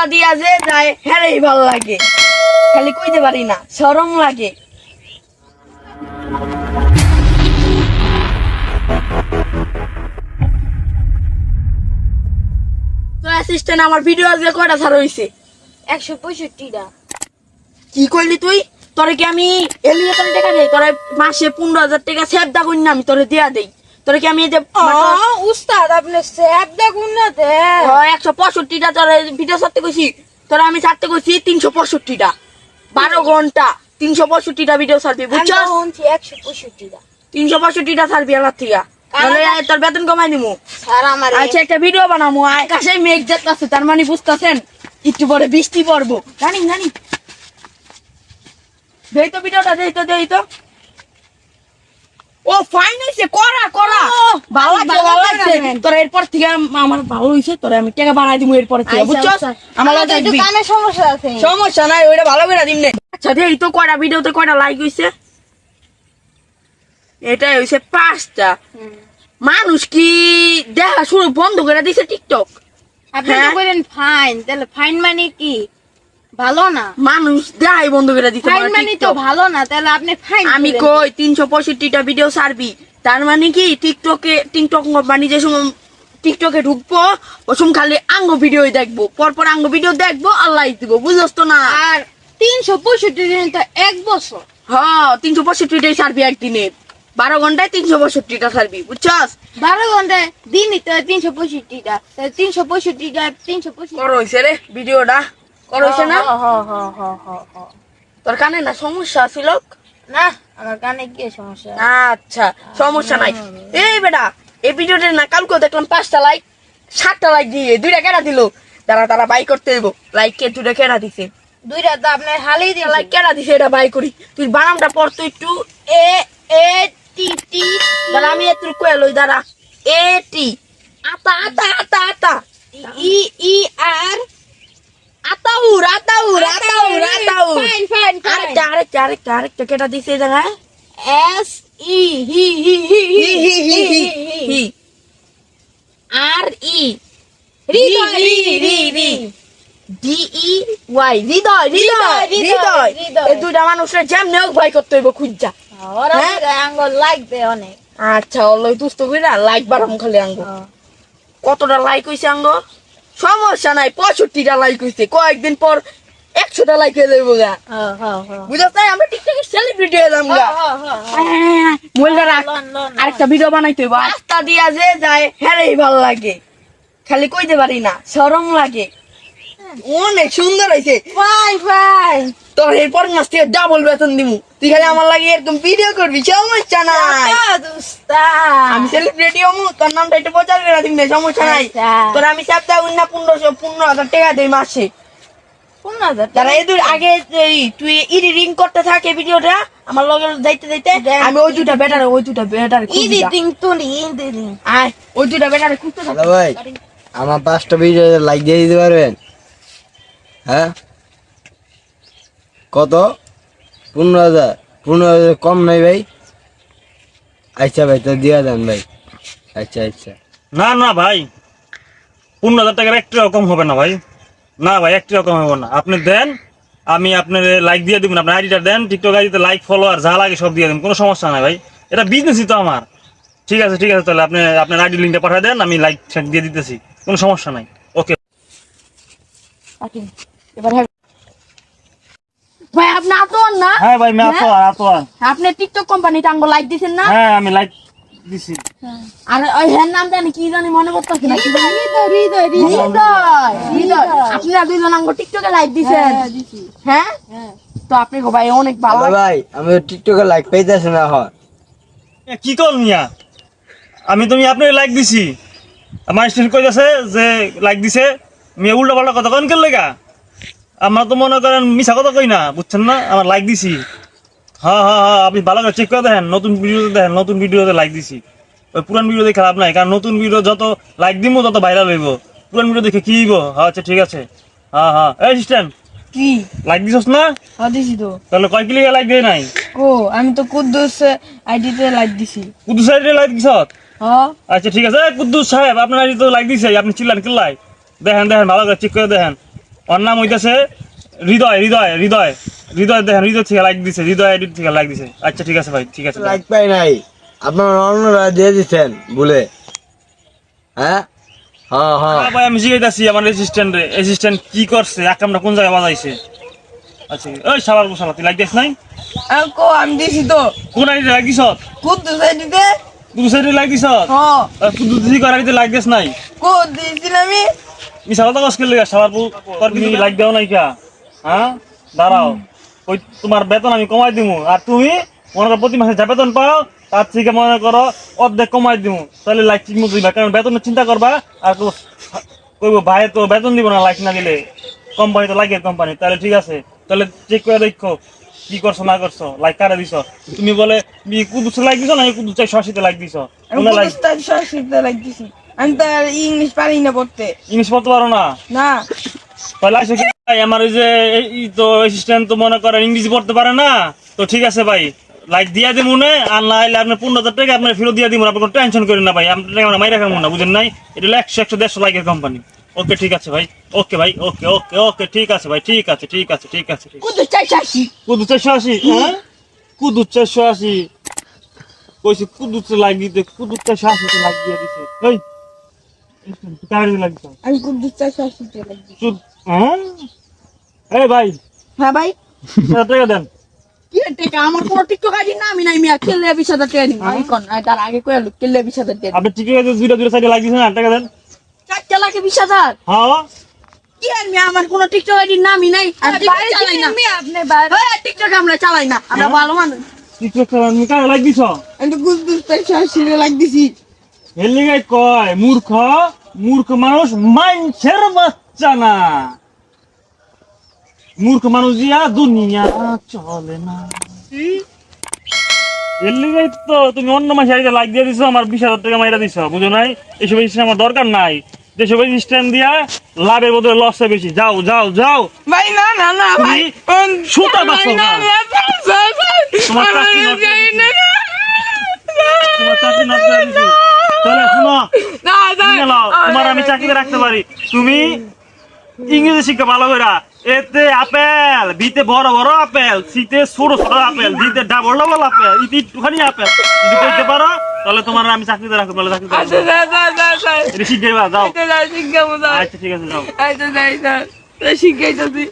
রাস্তা দিয়া যে যায় হ্যারেই ভালো লাগে। খালি কইতে পারি না শরম লাগে। অ্যাসিস্ট্যান্ট আমার ভিডিও আজকে কয়টা ছাড় হইছে? একশো পঁয়ষট্টিটা। কি করলি তুই? তোরে কি আমি এলিয়ে টাকা দেই? তোরে মাসে পনেরো হাজার টাকা সেভ দা করি না আমি, তোরে দিয়া দেই। তোরে কি আমি এই যে উস্তাদ আপনি স্যাপ দেখুন না দে একশো পঁয়ষট্টিটা তোরে ভিডিও কইছি। তোরে আমি কইছি তিনশো পঁয়ষট্টিটা। বারো ঘণ্টা তিনশো পঁয়ষট্টিটা ভিডিও ছাড়বি বুঝছ শুনছি একশো পঁয়ষট্টিটা। তিনশো পঁয়ষট্টিটা ছাড়বি আমার নাহলে তোর বেতন কমাই দিমু। আচ্ছা একটা ভিডিও বানামু আকাশে মেঘ যাচ্ছে তার মানে বুঝতেছেন? একটু পরে বৃষ্টি পড়ব। জানি জানি। দেই তো ভিডিওটা দেই তো দেই তো। ও ফাইন হইছে করা করা। ভালো লাগছে ভালো লাগছে। তোর এরপর থেকে আমার ভালো হইছে তোরে আমি টাকা বাড়াই দিমু এরপর থেকে বুঝছস? আমার আমার কানে সমস্যা আছে। সমস্যা নাই ওইটা ভালো করে দিম নে আচ্ছা দেই তো কয়টা ভিডিওতে কয়টা লাইক হইছে? এটাই হইছে পাঁচটা। মানুষ কি দেখা শুরু বন্ধ করে দিছে টিকটক? আপনি হ্যাঁ? বলেন ফাইন তাহলে ফাইন মানে কি? ভালো না? মানুষ দেখাই বন্ধ করে দিতে ফাইন মানে তো ভালো না তাহলে আপনি ফাইন আমি কই তিনশো পঁয়ষট্টিটা ভিডিও ছাড়বি। তার মানে কি টিকটকে টিকটক কোম্পানি যে সময় টিকটকে ঢুকবো ও সময় খালি আঙ্গ ভিডিও দেখব। পরপর আঙ্গ ভিডিও দেখব আল্লাহ দিব বুঝলস তো না? আর তিনশো পঁয়ষট্টি দিন তো এক বছর। হ্যাঁ তিনশো পঁয়ষট্টিটাই ছাড়বি একদিনে। বারো ঘন্টায় তিনশো পঁয়ষট্টিটা ছাড়বি বুঝছস? বারো ঘন্টায় দিনই তো তিনশো পঁয়ষট্টিটা তিনশো পঁয়ষট্টিটা তিনশো পঁয়ষট্টি রে ভিডিওটা কর না। তোর কানে না সমস্যা ছিল না আমার কানে কি সমস্যা? আচ্ছা সমস্যা নাই। এই বেটা এই ভিডিওটা না কালকে দেখলাম পাঁচটা লাইক সাতটা লাইক দিয়ে দুইটা কেনা দিল? তারা তারা বাই করতে দেবো লাইক কে দুইটা কেনা দিছে? দুইটা তো আপনার হালেই দিন লাইক কেনা দিছে এটা বাই করি। তুই বানামটা পড়তো একটু এ এ টি টি দাঁড়া আমি একটু কয়ে লই দাঁড়া। এ টি আতা আতা আতা আতা। ই ই আর আতাউর আতাউর আতাউর আতাউর ফাইন ফাইন আরেকটা আরেকটা আরেকটা আরেকটা কেটা দিছে দেখা এস ই হি হি হি হি হি হি হি হি আর ই হৃদয়, রি রি রি ডি ই ওয়াই হৃদয় হৃদয় হৃদয়। এই দুইটা মানুষের যেমনি হোক ভয় করতে হইব খুঁজা? আঙ্গুল লাগবে অনেক আচ্ছা ওলই দুস্থ কইরা লাইক বাড়াম খালি আঙ্গ কতটা লাইক হইছে আঙ্গ সমস্যা নাই পঁয়ষট্টিটা লাইক হয়েছে কয়েকদিন পর একশোটা লাইক হয়ে যাইব গা। হ্যাঁ হ্যাঁ হ্যাঁ বুঝাস নাই আমরা টিকটকে সেলিব্রিটি হলাম গা মোবাইলটা রাখ আরেকটা ভিডিও বানাইতে হইব। রাস্তা দিয়া যে যায় হ্যারেই ভালো লাগে। খালি কইতে পারি না সরম লাগে। অনেক সুন্দর হয়েছে ফাই ফাই তোর এরপর মাস থেকে ডাবল বেতন দিমু। তুই খালি আমার লাগে এরকম ভিডিও করবি সমস্যা নাই। আমি সেলিব্রিটি হমু তোর নামটা একটু প্রচার করে দিবি সমস্যা নাই। আচ্ছা। তোর আমি সপ্তাহ উন্না পনেরোশো পনেরো হাজার টাকা দেই মাসে। যারা এদের আগে তুই করতে থাকে ভিডিওটা আমার লগে যাইতে যাইতে আমি ওই দুটা বেটার ওই দুটা বেটার ইডিটিং তো ইডিটিং আয় ওই দুটা বেটার খুঁজতে ভাই আমার পাঁচটা ভিডিও লাইক দিয়ে দিতে পারবেন? হ্যাঁ? কত? পনেরো হাজার। পনেরো হাজার কম নয় ভাই। আচ্ছা ভাই, তো দিয়ে দেন ভাই। আচ্ছা আচ্ছা। না না ভাই। পনেরো হাজার টাকার একটু রকম হবে না ভাই। না ভাই একটু রকম হবে না। আপনি দেন, আমি আপনার লাইক দিয়ে দিবেন আপনার আইডিটা দেন টিকটক আইডিতে লাইক ফলোয়ার যা লাগে সব দিয়ে দেন। কোনো সমস্যা নাই ভাই। এটা বিজনেসই তো আমার। ঠিক আছে ঠিক আছে, তাহলে আপনি, আপনার আইডি লিঙ্কটা পাঠিয়ে দেন, আমি লাইক দিয়ে দিতেছি। কোনো সমস্যা নাই। ওকে এবার হ্যাঁ। ভাই আপনি আতোয়ান না? হ্যাঁ ভাই আমি আতো আর আতো আপনি টিকটক কোম্পানিতে আঙ্গ লাইক দিছেন না? হ্যাঁ আমি লাইক দিছি। আর ওই হ্যার নাম জানি কি জানি মনে করতেছি না। কি জানি হৃদয় হৃদয়। হৃদয় আপনারা দুইজন আঙ্গ টিকটকে লাইক দিছেন। হ্যাঁ তো আপনি গো ভাই অনেক ভালো। ভাই আমি টিকটকে লাইক পাইতেছি না এ, কি কল মিয়া? আমি তুমি আপনার লাইক দিছি। আমার স্টুডেন্ট কইতাছে যে লাইক দিছে। মেয়ে উল্টা পাল্টা কথা কেন কেন লেগা? আমরা তো মনে করেন মিছা কথা কই না বুঝছেন না? আমার লাইক দিছি। হ্যাঁ হ্যাঁ হ্যাঁ আপনি ভালো করে চেক করে দেখেন নতুন ভিডিওতে দেখেন নতুন ভিডিওতে লাইক দিছি। ওই পুরান ভিডিও দেখে লাভ নাই কারণ নতুন ভিডিও যত লাইক দিব তত ভাইরাল হইব। পুরান ভিডিও দেখে কি হইব? হ্যাঁ আচ্ছা ঠিক আছে। হ্যাঁ হ্যাঁ এই সিস্টেম কি? লাইক দিছস না? দিছি তো। তাহলে কয় কিলি লাইক দিয়ে নাই? ও আমি তো কুদ্দুস আইডিতে লাইক দিছি। কুদ্দুস সাইডে লাইক দিছ হ্যাঁ। আচ্ছা ঠিক আছে। কুদ্দুস সাহেব আপনার আইডি তো লাইক দিছে আপনি চিল্লান কিল্লাই। দেখেন দেখেন ভালো করে চেক করে দেখেন। ওর নাম হইতাছে হৃদয় হৃদয় হৃদয়। হৃদয় দেখেন হৃদয় থেকে লাইক দিছে হৃদয় এডিট থেকে লাইক দিছে। আচ্ছা ঠিক আছে ভাই ঠিক আছে লাইক পাই নাই। আপনার অন্যরা দিয়ে দিচ্ছেন বলে। হ্যাঁ? হ্যাঁ হ্যাঁ হ্যাঁ ভাই আমি জিজ্ঞাসি আমার অ্যাসিস্ট্যান্ট অ্যাসিস্ট্যান্ট কি করছে এক আমরা কোন জায়গায় বাজাইছে? আচ্ছা ওই সাবার বসালা তুই লাইক দিস নাই? আর কো আমি দিছি তো। কোন আইডি লাইক দিছ? কুদ্দু সাইডিতে দু সাইডে লাইক দিছ? হ। শুধু দিদি করার আইডি লাইক দিস নাই? কো দিছিল আমি। মিশা কথা কষ্ট লেগে সাবার তোর কি লাইক দাও নাই কা হ্যাঁ? দাঁড়াও। ওই তোমার বেতন আমি কমাই দিমু। আর তুমি মনে করো প্রতি মাসে যা বেতন পাও তার থেকে মনে করো অর্ধেক কমাই দিমু। তাহলে লাইক ঠিক মতো দিবা কারণ বেতনের চিন্তা করবা আর কইব ভাই তো বেতন দিব না লাইক না দিলে কোম্পানি তো লাগে কোম্পানি তাহলে ঠিক আছে। তাহলে চেক করে দেখো কি করছ না করছ লাইক কারে দিছ? তুমি বলে কুদুস লাইক দিছো না কুদুস চাই শশিতে লাইক দিছো? লাইক লাগতেছি আমি তো আর ইংলিশ পারি না পড়তে। ইংলিশ বলতে পারো না? না। তাহলে আসে কি? ভাই, আমার ওই যে এই- তো অ্যাসিস্ট্যান্ট তো মনে করেন ইংরেজি পড়তে পারে না। তো ঠিক আছে ভাই লাইক দিয়া দিই মনে আর না হলে আপনার পনেরো হাজার টাকা আপনার ফেরত দিয়ে দিব আপনি কোনো টেনশন করেন না ভাই আপনার টাকা আমরা মাইরা খাব না বুঝেন নাই? এটা হলো একশো একশো দেড়শো লাইকের কোম্পানি ওকে ঠিক আছে ভাই। ওকে ভাই ওকে ওকে ওকে ঠিক আছে ভাই ঠিক আছে ঠিক আছে ঠিক আছে। কুদ্দু চাই চাষি কুদু চারশো আশি হ্যাঁ? কুদু চারশো আশি কইছি কুদু লাইক দিতে কুদু চারশো আশিতে লাইক দিয়ে দিছে। এই আমি চুপ হ্যাঁ? এই ভাই হ্যাঁ ভাই? টাকা দেন। কি টেকা? আমার কোনো না আমি নাই মিয়া খেললে বিশ হাজার টাকা দিন আমি কোন তার আগে কয়ে লোক খেললে বিশ হাজার টাকা। আপনি ঠিকই আছে দুইটা দুইটা সাইডে লাগিয়েছেন আট টাকা দেন। চারটা লাগে বিশ হাজার? হ্যাঁ। কি আর মিয়া? আমার কোনো টিকটক আইডি নামই নাই। আমি টিকটক চালাই না। আপনি বাইরে হ্যাঁ টিকটক আমরা চালাই না আমরা ভালো মানুষ। টিকটক কারে লাইক দিছ? আমি তো লিগে কয় মূর্খ। মূর্খ মানুষ মাইনছের বাচ্চা না। মূর্খ মানুষ দিয়া দুনিয়া চলে না। এর লিগে তো তুমি অন্য মাসে আইতে লাইক দিয়ে দিছো আমার বিশ হাজার টাকা মাইরা দিছো বুঝো নাই? এসব স্ট্যান্ড আমার দরকার নাই। যেসব স্ট্যান্ড দিয়া লাভের বদলে লসে বেশি। যাও যাও যাও। ভাই না না না ভাই। সুতা বাসো না তোমার চাকরি নষ্ট। তাহলে শুনো নাও, তোমার আমি চাকরিতে রাখতে পারি। তুমি ইংরেজি শিক্ষা ভালো করে এতে আপেল বিতে বড় বড় আপেল শীতে ছোট ছোট আপেল দিতে ডাবল ডাবল আপেল ইতি একটুখানি আপেল। যদি করতে পারো তাহলে তোমার আমি চাকরিতে রাখব তাহলে চাকরিতে রাখব শিখে যাও। আচ্ছা ঠিক আছে যাও। শিখাইতেছি